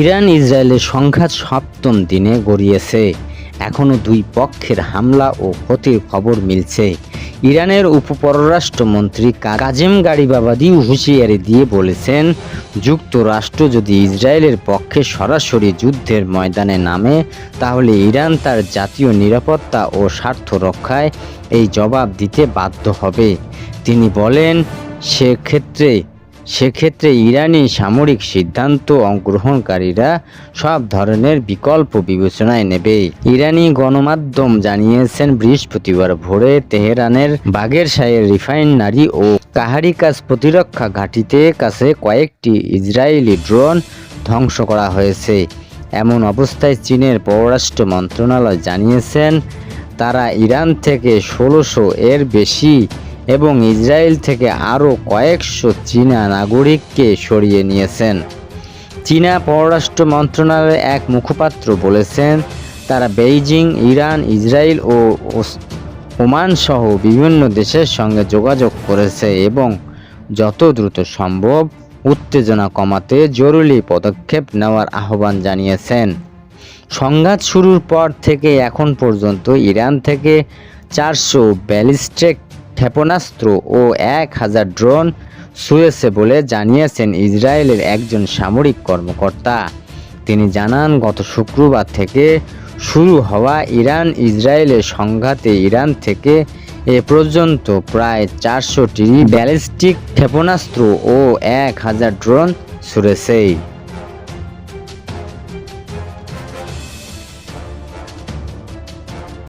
Iran ইসরায়েলের সংঘাত সপ্তম দিনে গড়িয়েছে। এখনও দুই পক্ষের হামলা ও ক্ষতির খবর মিলছে। ইরানের উপপররাষ্ট্রমন্ত্রী কাজেম গারিবাবাদি হুঁশিয়ারি দিয়ে বলেছেন, যুক্তরাষ্ট্র যদি ইসরায়েলের পক্ষে সরাসরি যুদ্ধের ময়দানে নামে, তাহলে ইরান তার জাতীয় নিরাপত্তা ও স্বার্থ রক্ষায় এই জবাব দিতে বাধ্য হবে। তিনি বলেন, সেক্ষেত্রে সেক্ষেত্রে ইরানি সামরিক সিদ্ধান্ত গ্রহণকারীরা সব ধরনের বিকল্প বিবেচনায় নেবে। ইরানি গণমাধ্যম জানিয়েছেন, বৃহস্পতিবার ভোরে তেহরানের বাগের শাহের রিফাইনারি ও কাহারিকাস প্রতিরক্ষা ঘাঁটিতে কাছে কয়েকটি ইসরায়েলি ড্রোন ধ্বংস করা হয়েছে। এমন অবস্থায় চীনের পররাষ্ট্র মন্ত্রণালয় জানিয়েছেন, তারা ইরান থেকে ষোলোশো এর বেশি এবং ইসরায়েল থেকে আরও কয়েকশো চীনা নাগরিককে সরিয়ে নিয়েছেন। চীনা পররাষ্ট্র মন্ত্রণালয়ের এক মুখপাত্র বলেছেন, তারা বেইজিং, ইরান, ইসরায়েল ও ওমান সহ বিভিন্ন দেশের সঙ্গে যোগাযোগ করেছে এবং যত দ্রুত সম্ভব উত্তেজনা কমাতে জরুরি পদক্ষেপ নেওয়ার আহ্বান জানিয়েছেন। সংঘাত শুরুর পর থেকে এখন পর্যন্ত ইরান থেকে চারশো ব্যালিস্টিক ক্ষেপণাস্ত্র ও এক হাজার ড্রোন ছুঁয়েছে বলে জানিয়েছেন ইসরায়েলের একজন সামরিক কর্মকর্তা। তিনি জানান, গত শুক্রবার থেকে শুরু হওয়া ইরান ইসরায়েলের সংঘাতে ইরান থেকে এ পর্যন্ত প্রায় চারশোটি ব্যালিস্টিক ক্ষেপণাস্ত্র ও এক হাজার ড্রোন ছুড়েছে